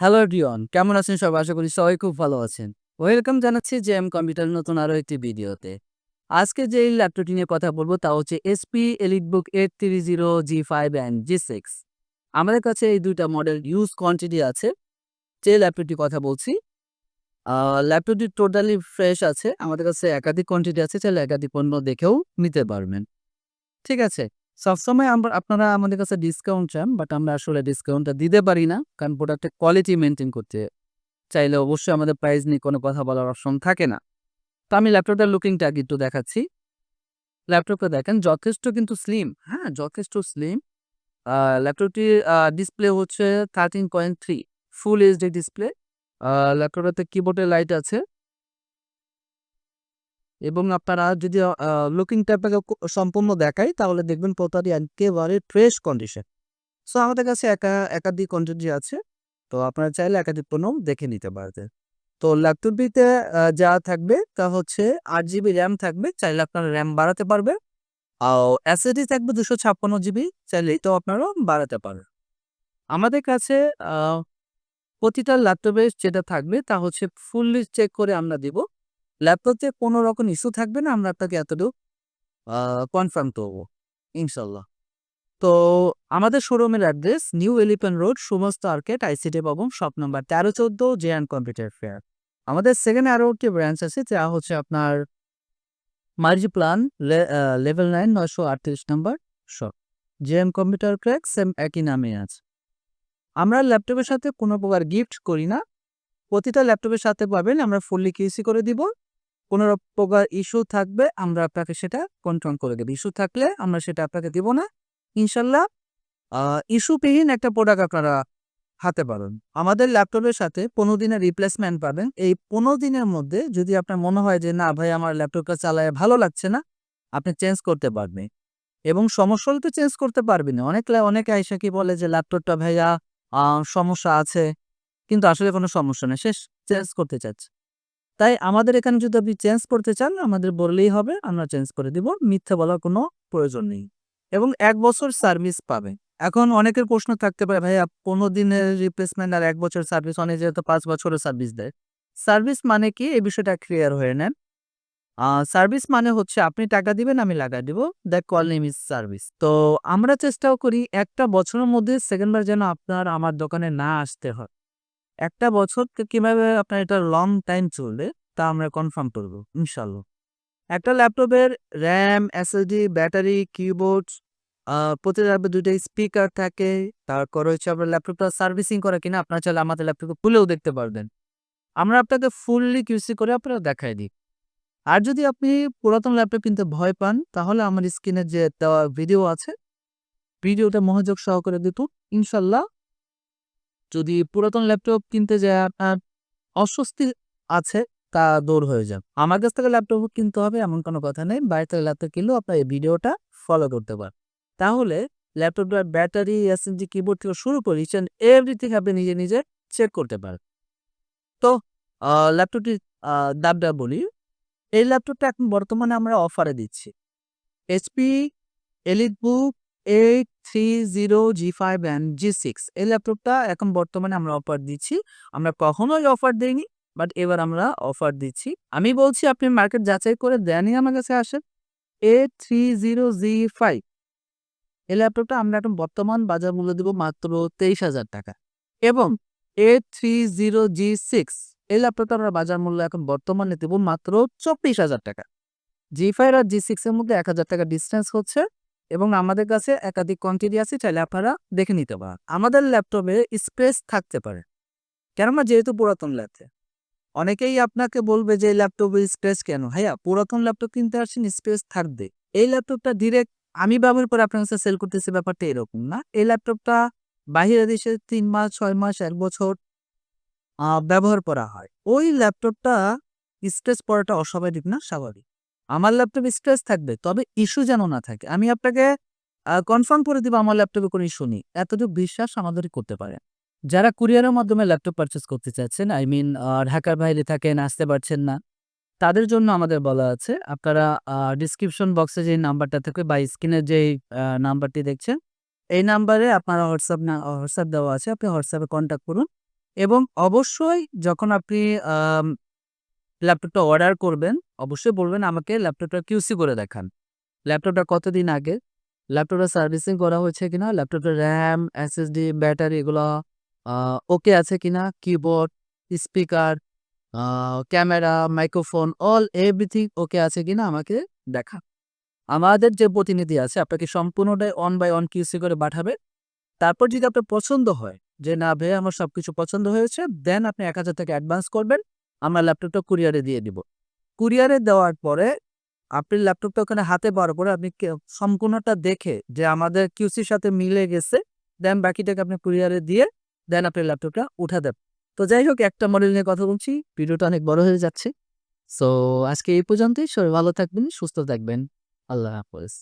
Hello everyone কেমন আছেন সবাই আশা করি সবাই খুব ভালো আছেন। ওয়েলকাম জানাচ্ছি জে এম কম্পিউটার নতুন আরও একটি ভিডিওতে। আজকে যে এই ল্যাপটপটি নিয়ে কথা বলব তা হচ্ছে HP EliteBook eight three zero G five and G six আমাদের কাছে এই দুইটা মডেল ইউজ কোয়ান্টিটি আছে যে ল্যাপটপটি কথা বলছি। ল্যাপটপটি টোটালি ফ্রেশ আছে, আমাদের কাছে একাধিক কোয়ান্টিটি আছে, চাইলে একাধিক পণ্য দেখেও নিতে পারবেন। ঠিক আছে? সবসময় আমরা, আপনারা আমাদের কাছে ডিসকাউন্ট চান বাট আমরা আসলে ডিসকাউন্টটা দিতে পারি না। কারণ প্রোডাক্টের কোয়ালিটি মেনটেন করতে চাইলে অবশ্যই আমাদের প্রাইস নিয়ে কোনো কথা বলার অপশন থাকে না। তো আমি ল্যাপটপটার লুকিংটা একটু দেখাচ্ছি। ল্যাপটপটা দেখেন, যথেষ্ট কিন্তু স্লিম হ্যাঁ যথেষ্ট স্লিম ল্যাপটপটির ডিসপ্লে হচ্ছে thirteen point three full HD display ল্যাপটপটাতে কিবোর্ডের লাইট আছে। এবং আপনারা যদি লুকিং ট্যাপটাকে সম্পূর্ণ দেখাই, তাহলে দেখবেন পোতাটি একেবারে ফ্রেশ কন্ডিশন সো আমাদের কাছে একা, একাধিক কোয়ান্টিটি আছে। তো আপনারা চাইলে একাধিক পণ্য দেখে নিতে পারবেন। তো ল্যাপটপটিতে যা থাকবে তা হচ্ছে আট জিবি র্যাম থাকবে, চাইলে আপনারা র্যাম বাড়াতে পারবে আর এসএসডি থাকবে দুশো ছাপ্পান্ন জিবি চাইলে এটাও আপনারা বাড়াতে পারবেন। আমাদের কাছে প্রতিটা ল্যাপটপে যেটা থাকবে তা হচ্ছে ফুললি চেক করে আমরা দিব। ল্যাপটপে কোনো রকম ইস্যু থাকবে না, আমরা আপনাকে এতটুকু কনফার্ম করব, ইনশাল্লাহ। তো আমাদের শোরুমের অ্যাড্রেস, নিউ এলিফেন্ট রোড, সমস্ত আর্কেট, আইসিটি ভবন, শপ নাম্বার তেরো চোদ্দ অ্যান্ড কম্পিউটার ফেয়ার। আমাদের সেকেন্ড আরও একটি ব্রাঞ্চ আছে, যা হচ্ছে আপনার মার্জি প্লান লেভেল নাইন, নয়শো আটত্রিশ number shop. J M computer crack, same একই নামে আছে। আমরা ল্যাপটপের সাথে কোনো প্রকার গিফট করি না। প্রতিটা ল্যাপটপের সাথে পাবেন, আমরা ফুললি কিউসি করে দিব। কোনো প্রকার ইস্যু থাকবে, আমরা আপনাকে সেটা কন্ট্রোল করে দেবো। ইস্যু থাকলে আমরা সেটা আপনাকে দিব না। ইনশাল্লাহ ইস্যুবিহীন একটা প্রোডাক্ট আপনারা হাতে পারেন আমাদের ল্যাপটপের সাথে পনেরো দিনের রিপ্লেসমেন্ট পাবেন। এই পনেরো দিনের মধ্যে যদি আপনার মনে হয় যে, না ভাই, আমার ল্যাপটপটা চালায় ভালো লাগছে না, আপনি চেঞ্জ করতে পারবেন। এবং সমস্যা তো চেঞ্জ করতে পারবেন অনেক অনেকে আইসা কি বলে যে, ল্যাপটপটা ভাইয়া সমস্যা আছে। কিন্তু আসলে কোনো সমস্যা নেই। সে চেঞ্জ করতে চাচ্ছে। তাই আমাদের এখানে যদি আপনি চেঞ্জ করতে চান, আমাদের বললেই হবে, আমরা চেঞ্জ করে দিব, মিথ্যে বলার কোনো প্রয়োজন নেই। এবং এক বছর সার্ভিস পাবে। এখন অনেকের প্রশ্ন থাকতে পারে, ভাইয়া, পনেরো দিনের রিপ্লেসমেন্ট আর এক বছর সার্ভিস অনেক যেহেতু পাঁচ বছরের সার্ভিস দেয়। সার্ভিস মানে কি? এই বিষয়টা ক্লিয়ার হয়ে নেন। সার্ভিস মানে হচ্ছে আপনি টাকা দিবেন, আমি লাগা দিব। That call name is service তো আমরা চেষ্টাও করি একটা বছরের মধ্যে সেকেন্ডবার যেন আপনার, আমার দোকানে না আসতে হয়। একটা বছর কীভাবে আপনার এটা লং টাইম চলবে, তা আমরা কনফার্ম করব, ইনশাল্লাহ। একটা ল্যাপটপের র্যাম এসএসডি ব্যাটারি কিবোর্ড প্রতি ল্যাপটপে দুইটা স্পিকার থাকে, তারপর হচ্ছে আপনার ল্যাপটপটা সার্ভিসিং করা কিনা, আপনার চাইলে আমাদের ল্যাপটপকে খুলেও দেখতে পারবেন। আমরা আপনাকে ফুললি কিউসি করে আপনারা দেখাই দিই। আর যদি আপনি পুরাতন ল্যাপটপ কিনতে ভয় পান, তাহলে আমার স্ক্রিনে যে দেওয়া ভিডিও আছে, ভিডিওটা মনোযোগ সহকারে দিত ইনশাল্লাহ। যদি পুরাতন ল্যাপটপ কিনতে যায়, আপনার অস্বস্তি আছে, তা দূর হয়ে যাবে। আমার কাছ থেকে ল্যাপটপ কিনতে হবে, এমন কোনো কথা নেই। বাইরে থেকে ল্যাপটপ কিনলেও আপনার এই ভিডিওটা ফলো করতে পারেন। তাহলে ল্যাপটপটার ব্যাটারি এসএনজি কিবোর্ড থেকে শুরু করে ইচ অ্যান্ড এভরিথিং আপনি নিজে নিজে চেক করতে পারেন। তো ল্যাপটপটির দামটা বলি। এই ল্যাপটপটা এখন বর্তমানে আমরা অফারে দিচ্ছি। HP EliteBook eight three zero G five and G six এই ল্যাপটপটা এখন বর্তমানে আমরা অফার দিচ্ছি। আমরা কখনোই অফার দিইনি বাট এবার আমরা অফার দিচ্ছি। আমি বলছি, আপনি মার্কেট যাচাই করে দেনই আমার কাছে আসেন। A three zero G five এই ল্যাপটপটা আমরা এখন বর্তমান বাজার মূল্য দেবো মাত্র তেইশ হাজার টাকা। এবং A three zero G six এই ল্যাপটপটা আমরা বাজার মূল্য এখন বর্তমানে দেবো মাত্র চব্বিশ হাজার টাকা। জি ফাইভ আর জি সিক্সের মধ্যে এক হাজার টাকা ডিস্টেন্স হচ্ছে। এবং আমাদের কাছে একাধিক কোয়ান্টিটি আছে, চাইলে আপনারা দেখে নিতে পারেন। আমাদের ল্যাপটপে স্পেস থাকতে পারে। কেননা যেহেতু পুরাতন ল্যাপটপ, অনেকেই আপনাকে বলবে যে ল্যাপটপে স্পেস কেন? হ্যাঁ পুরাতন ল্যাপটপ কিনতে আসছেন স্পেস থাকবে। এই ল্যাপটপটা ডিরেক্ট আমি ব্যবহার করে আপনার কাছে সেল করতেছি, ব্যাপারটা এরকম না। এই ল্যাপটপটা বাহিরের দেশে তিন মাস, ছয় মাস, এক বছর ব্যবহার করা হয়। ওই ল্যাপটপটা স্ট্রেস পড়াটা অস্বাভাবিক না? স্বাভাবিক। আমার ল্যাপটপ স্ট্রেস থাকবে, তবে ইস্যু যেন না থাকে। আমি আপনাকে কনফার্ম করে দিব আমার ল্যাপটপে কোনো ইস্যু নেই। এতটুকু বিশ্বাস আমাদের করতে পারে। যারা কুরিয়ারের মাধ্যমে ল্যাপটপ পারচেস করতে চাচ্ছেন আই মিন ঢাকার বাইরে থাকেন, আসতে পারছেন না, তাদের জন্য আমাদের বলা আছে, আপনারা ডিসক্রিপশন বক্সে যে নাম্বারটা থাকে বা স্ক্রিনের যে নাম্বারটি দেখছেন, এই নাম্বারে আপনারা হোয়াটসঅ্যাপ না হোয়াটসঅ্যাপ দেওয়া আছে, আপনি হোয়াটসঅ্যাপে কন্ট্যাক্ট করুন। এবং অবশ্যই যখন আপনি ল্যাপটপটা অর্ডার করবেন, অবশ্যই বলবেন আমাকে ল্যাপটপটা কিউসি করে দেখান। ল্যাপটপটা কতদিন আগে, ল্যাপটপটা সার্ভিসিং করা হয়েছে কিনা, ল্যাপটপের RAM, SSD, ব্যাটারি এগুলা ওকে আছে কিনা, keyboard, speaker, camera, microphone all everything okay আছে কিনা আমাকে দেখা আমাদের যে প্রতিনিধি আছে আপনাকে সম্পূর্ণটাই অন বাই অন কিউসি করে পাঠাবে। তারপর যদি আপনার পছন্দ হয় যে না ভাইয়া আমার সবকিছু পছন্দ হয়েছে, দেন আপনি ৳১,০০০ অ্যাডভান্স করবেন। আমরা ল্যাপটপটা কুরিয়ারে দিয়ে দিব। কুরিয়ারে দেওয়ার পরে আপনি ল্যাপটপটা ওখানে হাতে পাওয়ার পরে আপনি সম্পূর্ণটা দেখে যে আমাদের কিউসির সাথে মিলে গেছে, দেন বাকিটাকে আপনি কুরিয়ারে দিয়ে দেন আপনি ল্যাপটপটা উঠা দেন। তো যাই হোক একটা মডেল নিয়ে কথা বলছি। ভিডিওটা অনেক বড় হয়ে যাচ্ছে। সো আজকে এই পর্যন্তই। সবাই ভালো থাকবেন, সুস্থ থাকবেন। আল্লাহ হাফেজ।